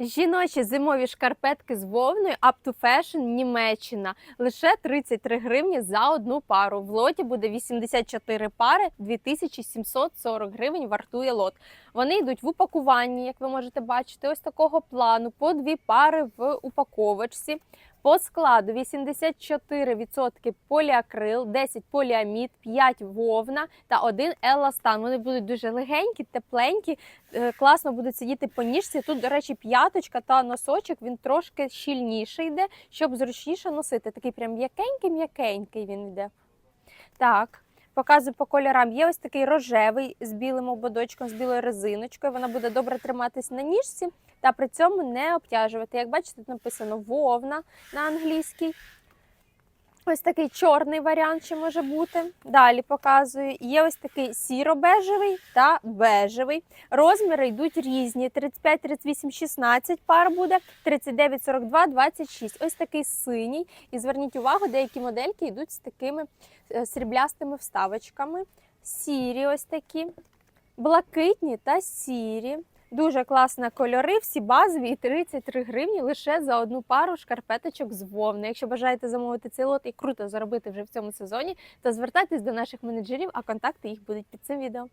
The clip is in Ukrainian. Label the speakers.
Speaker 1: Жіночі зимові шкарпетки з вовною Up to Fashion Німеччина. Лише 33 гривні за одну пару. В лоті буде 84 пари, 2740 гривень вартує лот. Вони йдуть в упакуванні, як ви можете бачити, ось такого плану, по дві пари в упаковочці. По складу 84% поліакрил, 10 поліамід, 5 вовна та 1 еластан. Вони будуть дуже легенькі, тепленькі, е, класно будуть сидіти по ніжці. Тут, до речі, п'яточка та носочок він трошки щільніше йде, щоб зручніше носити. Такий прям м'якенький-м'якенький він йде. Так. Показую по кольорам. Є ось такий рожевий з білим ободочком, з білою резиночкою. Вона буде добре триматись на ніжці та при цьому не обтяжувати. Як бачите, тут написано вовна на англійській. Ось такий чорний варіант ще може бути. Далі показую. Є ось такий сіро-бежевий та бежевий. Розміри йдуть різні: 35, 38, 16 пар буде, 39, 42, 26. Ось такий синій. І зверніть увагу, деякі модельки йдуть з такими е, сріблястими вставочками. Сірі ось такі, блакитні та сірі. Дуже класна кольори, всі базові і 33 гривні лише за одну пару шкарпеточок з вовни. Якщо бажаєте замовити цей лот і круто заробити вже в цьому сезоні, то звертайтесь до наших менеджерів, а контакти їх будуть під цим відео.